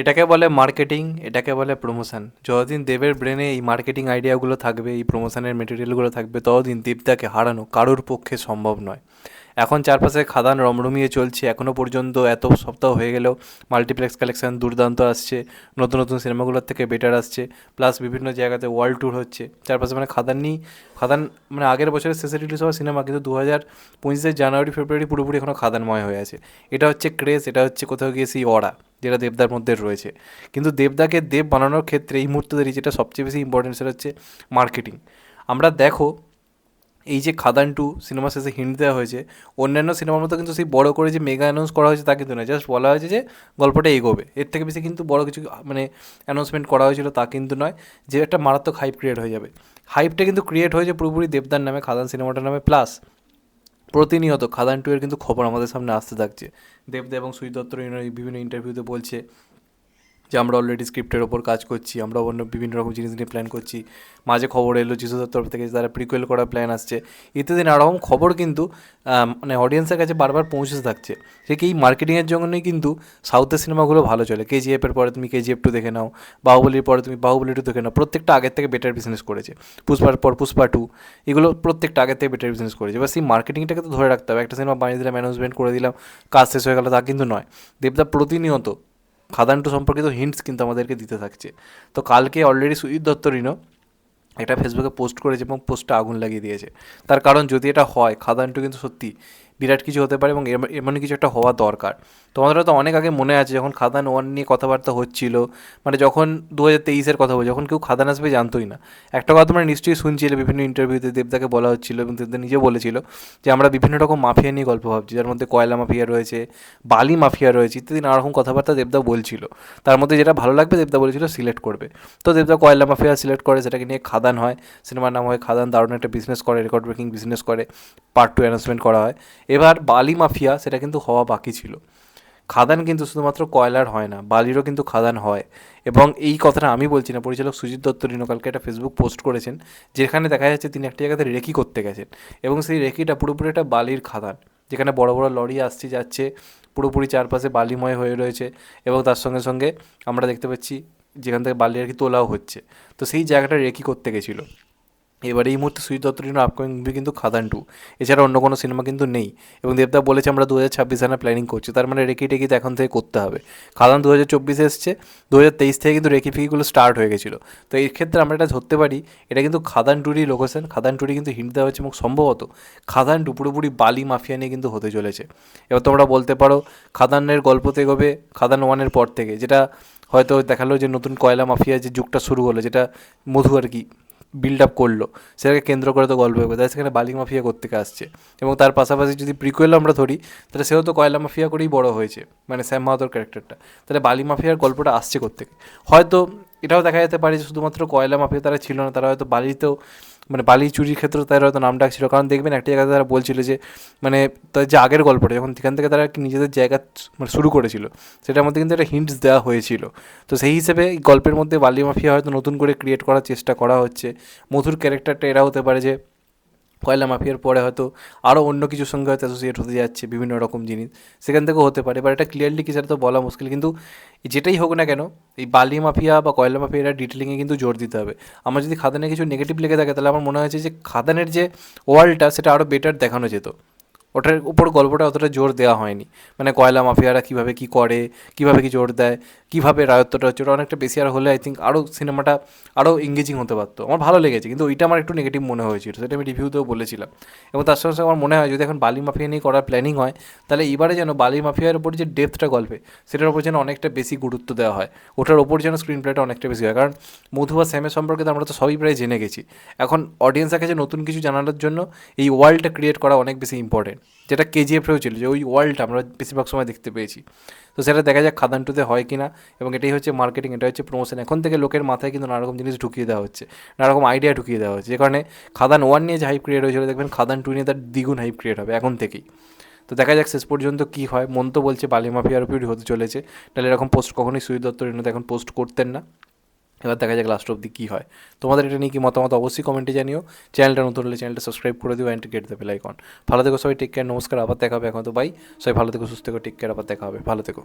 এটাকে বলে মার্কেটিং, এটাকে বলে প্রমোশন যতদিন দেবের ব্রেনে এই মার্কেটিং আইডিয়াগুলো থাকবে, এই প্রমোশনের মেটেরিয়ালগুলো থাকবে, ততদিন দেবদাকে হারানো কারোর পক্ষে সম্ভব নয়। এখন চারপাশে খাদান রমরমিয়ে চলছে। এখনও পর্যন্ত এত সপ্তাহ হয়ে গেলেও মাল্টিপ্লেক্স কালেকশন দুর্দান্ত আসছে। নতুন নতুন সিনেমাগুলোর থেকে বেটার আসছে। প্লাস বিভিন্ন জায়গাতে ওয়ার্ল্ড ট্যুর হচ্ছে। চারপাশে মানে খাদান নিয়ে, খাদান মানে আগের বছরের শেষে রিলিজ হওয়া সিনেমা কিন্তু দু হাজার পঁচিশে জানুয়ারি, ফেব্রুয়ারি পুরোপুরি এখনও খাদানময় হয়ে আছে। এটা হচ্ছে ক্রেজ এটা হচ্ছে কোথাও গিয়ে সেই অড়া। যেটা দেবদার মধ্যে রয়েছে। কিন্তু দেবদাকে দেব বানানোর ক্ষেত্রে এই মুহূর্তে যেটা সবচেয়ে বেশি ইম্পর্টেন্ট সেটা হচ্ছে মার্কেটিং আমরা দেখো, এই যে খাদান টু সিনেমা শেষে হিন্ট দেওয়া হয়েছে, অন্যান্য সিনেমার মতো কিন্তু সেই বড় করে যে মেগা অ্যানাউন্স করা হয়েছে তা কিন্তু নয়। জাস্ট বলা হয়েছে যে গল্পটা এগোবে। এর থেকে বেশি কিন্তু বড় কিছু মানে অ্যানাউন্সমেন্ট করা হয়েছিল তা কিন্তু নয়, যে একটা মারাত্মক হাইপ ক্রিয়েট হয়ে যাবে। হাইপটা কিন্তু ক্রিয়েট হয়েছে পুরোপুরি দেবদার নামে, খাদান সিনেমাটার নামে প্লাস প্রতিনিয়ত খাদান টু এর কিন্তু খবর আমাদের সামনে আসতে থাকছে। দেবদা এবং সুই দত্ত বিভিন্ন ইন্টারভিউতে বলছে যে আমরা অলরেডি স্ক্রিপ্টের ওপর কাজ করছি, আমরা অন্য বিভিন্ন রকম জিনিস নিয়ে প্ল্যান করছি। মাঝে খবর এলো যিশুদের তরফ থেকে তারা প্রিকুয়েল করার প্ল্যান আসছে। ইত্যাদি নানা রকম খবর কিন্তু মানে অডিয়েন্সের কাছে বারবার পৌঁছতে থাকছে। সে কি এই মার্কেটিংয়ের জন্যই কিন্তু সাউথের সিনেমাগুলো ভালো চলে? কেজিএফের পরে তুমি কেজিএফ টু দেখে নাও, বাহুবলির পরে তুমি বাহুবলি টু দেখে নাও, প্রত্যেকটা আগের থেকে বেটার বিজনেস করেছে। পুষ্পার পর পুষ্পা টু এগুলো প্রত্যেকটা আগের থেকে বেটার বিজনেস করেছে। এবার সেই মার্কেটিংটাকে তো ধরে রাখতে হবে। একটা সিনেমা বানিয়ে দিলাম অ্যানাউন্সমেন্ট করে দিলাম, কাজ শেষ হয়ে গেল, তা কিন্তু নয়। দেবদা প্রতিনিয়ত খাদান টু সম্পর্কিত হিন্টস কিন্তু আমাদেরকে দিতে থাকছে। তো কালকে অলরেডি সুজিত দত্ত রিনো একটা ফেসবুকে পোস্ট করেছে এবং পোস্টটা আগুন লাগিয়ে দিয়েছে। তার কারণ যদি এটা হয় খাদান টু কিন্তু সত্যি বিরাট কিছু হতে পারে এবং এম- এমনই কিছু একটা হওয়া দরকার। তোমাদের তো অনেক আগে মনে আছে, যখন খাদান ওয়ান নিয়ে কথাবার্তা হচ্ছিল মানে যখন দু হাজার তেইশের কথা বলছি, যখন কেউ খাদান আসবে জানতোই না। একটা কথা তোমরা নিশ্চয়ই শুনছিলে, বিভিন্ন ইন্টারভিউতে দেবদাকে বলা হচ্ছিল এবং দেবদা নিজে বলেছিল যে, আমরা বিভিন্ন রকম মাফিয়া নিয়ে গল্প ভাবছি, যার মধ্যে কয়লা মাফিয়া রয়েছে, বালি মাফিয়া রয়েছে, ইত্যাদি নানা রকম কথাবার্তা দেবদা বলছিল। তার মধ্যে যেটা ভালো লাগবে, দেবদা বলেছিল সিলেক্ট করবে। তো দেবদা কয়লা মাফিয়া সিলেক্ট করে, সেটাকে নিয়ে খাদান হয়। সিনেমার নাম হয় খাদান, দারুণ একটা বিজনেস করে রেকর্ড ব্রেকিং বিজনেস করে পার্ট টু অ্যানাউন্সমেন্ট করা হয়। এবার বালি মাফিয়া, সেটা কিন্তু হওয়া বাকি ছিল। খাদান কিন্তু শুধুমাত্র কয়লার হয় না, বালিরও কিন্তু খাদান হয়। এবং এই কথাটা আমি বলছি না, পরিচালক সুজিত দত্ত রিনোকালকে একটা ফেসবুক পোস্ট করেছেন, যেখানে দেখা যাচ্ছে তিনি একটা জায়গাতে রেকি করতে গেছেন। এবং সেই রেকিটা পুরোপুরি একটা বালির খাদান, যেখানে বড় বড় লরি আসছে, যাচ্ছে, পুরোপুরি চারপাশে বালিময় হয়ে রয়েছে। এবং তার সঙ্গে সঙ্গে আমরা দেখতে পাচ্ছি, যেখান থেকে বালি আর কি তোলাও হচ্ছে। তো সেই জায়গাটা রেকি করতে গেছিল। এবার এই মুহূর্তে সুজিত দত্তরিনের আপকামিং মুভি কিন্তু খাদান টু এছাড়া অন্য কোনো সিনেমা কিন্তু নেই। এবং দেবদা বলেছে আমরা দু হাজার ছাব্বিশ সালে প্ল্যানিং করছি। তার মানে রেকি টেকি এখন থেকে করতে হবে। খাদান দু হাজার চব্বিশে এসছে। দু হাজার তেইশ থেকে কিন্তু রেকি ফিকিগুলো স্টার্ট হয়ে গেছিল। তো এই ক্ষেত্রে আমরা এটা ধরতে পারি, এটা কিন্তু খাদান টুরই লোকেশন খাদান টুরি কিন্তু হিন্ট দেওয়া হচ্ছে এবং সম্ভবত খাদান টু পুরোপুরি বালি মাফিয়া নিয়ে কিন্তু হতে চলেছে। এবার তোমরা বলতে পারো, খাদানের গল্পতে এগোবে খাদান ওয়ানের পর থেকে, যেটা হয়তো দেখাল যে নতুন কয়লা মাফিয়া যে যুগটা শুরু হলো, যেটা মধু আর কি। বিল্ড আপ করল। সেটাকে কেন্দ্র করে তো গল্প হবে, তাই সেখানে বালি মাফিয়া করতে আসছে? এবং তার পাশাপাশি যদি প্রিকুয়েল আমরা ধরি, তাহলে সেও তো কয়লা মাফিয়া করেই বড় হয়েছে মানে শ্যাম মাহাতোর ক্যারেক্টারটা তাহলে বালি মাফিয়ার গল্পটা আসছে করতে হয়তো এটাও দেখা যেতে পারে যে শুধুমাত্র কয়লা মাফিয়া তারা ছিল না, তারা হয়তো বালিতেও মানে বালি চুরির ক্ষেত্রে তাদের হয়তো নাম ডাকছিল। কারণ দেখবেন একটা জায়গাতে তারা বলছিল যে মানে তাদের যে আগের গল্পটা, যখন সেখান থেকে তারা নিজেদের জায়গা মানে শুরু করেছিল, সেটার মধ্যে কিন্তু একটা হিন্টস দেওয়া হয়েছিল। তো সেই হিসেবে গল্পের মধ্যে বালি মাফিয়া হয়তো নতুন করে ক্রিয়েট করার চেষ্টা করা হচ্ছে। মধুর ক্যারেক্টারটা এরা হতে পারে যে কয়লা মাফিয়ার পরে হয়তো আরও অন্য কিছুর সঙ্গে হয়তো অ্যাসোসিয়েট হতে যাচ্ছে, বিভিন্ন রকম জিনিস। সেখান থেকেও হতে পারে এবার এটা ক্লিয়ারলি কি সেটা তো বলা মুশকিল। কিন্তু যেটাই হোক না কেন, এই বালি মাফিয়া বা কয়লা মাফিয়া এটা ডিটেলিংয়ে কিন্তু জোর দিতে হবে। আমার যদি খাদানে কিছু নেগেটিভ লেগে থাকে, তাহলে আমার মনে হয়েছে যে খাদানের যে ওয়ার্ল্ডটা সেটা আরও বেটার দেখানো যেত। ওটার উপর গল্পটা অতটা জোর দেওয়া হয়নি। মানে কয়লা মাফিয়ারা কীভাবে কী করে, কীভাবে কী জোর দেয়, কীভাবে রায়ত্বটা হচ্ছে, ওটা অনেকটা বেশি আর হলে আই থিঙ্ক আরও সিনেমাটা আরও এঙ্গেজিং হতে পারতো। আমার ভালো লেগেছে, কিন্তু ওইটা আমার একটু নেগেটিভ মনে হয়েছিল, সেটা আমি রিভিউতেও বলেছিলাম। এবং তার সঙ্গে আমার মনে হয় যদি এখন বালি মাফিয়া নিয়ে করার প্ল্যানিং হয়, তাহলে এবারে যেন বালি মাফিয়ার উপর যে ডেপথটা গল্পে, সেটার উপর যেন অনেকটা বেশি গুরুত্ব দেওয়া হয়। ওটার ওপর যেন স্ক্রিন প্লেটা অনেকটা বেশি হয়। কারণ মধু বা স্যামের সম্পর্কে তো আমরা তো সবই প্রায় জেনে গেছি। এখন অডিয়েন্সের কাছে নতুন কিছু জানানোর জন্য এই ওয়ার্ল্ডটা ক্রিয়েট করা অনেক বেশি ইম্পর্টেন্ট যেটা কেজিএফেও ছিল, যে ওই ওয়ার্ল্ডটা আমরা বেশিরভাগ সময় দেখতে পেয়েছি। তো সেটা দেখা যাক খাদান টুতে হয় কি না এবং এটাই হচ্ছে মার্কেটিং এটা হচ্ছে প্রমোশন এখন থেকে লোকের মাথায় কিন্তু নানা রকম জিনিস ঢুকিয়ে দেওয়া হচ্ছে নানা রকম আইডিয়া ঢুকিয়ে দেওয়া হচ্ছে। যে কারণে খাদান ওয়ান নিয়ে যে হাইপ ক্রিয়েট হয়েছিল, দেখবেন খাদান টু নিয়ে তার দ্বিগুণ হাইপ ক্রিয়েট হবে এখন থেকেই। তো দেখা যাক শেষ পর্যন্ত কী হয়। মন তো বলছে বালি মাফিয়ার উপরই হতে চলেছে। তাহলে এরকম পোস্ট কখনোই সুই দত্ত এখন পোস্ট করতেন না। এবার দেখা যাক লাস্ট অব্দি কী হয়। তোমাদের এটা নিয়ে কি মতামত অবশ্যই কমেন্টে জানিও। চ্যানেলটা নতুন হলে চ্যানেলটা সাবস্ক্রাইব করে দিও অ্যান্ড গেট দেবে লাইকন ভালো থেকো সবাই টেক কেয়ার নমস্কার, আবার দেখা হবে এখন তো বাই সবাই ভালো থেকো, সুস্থ থেকো টেক কেয়ার আবার দেখা হবে। ভালো থেকো।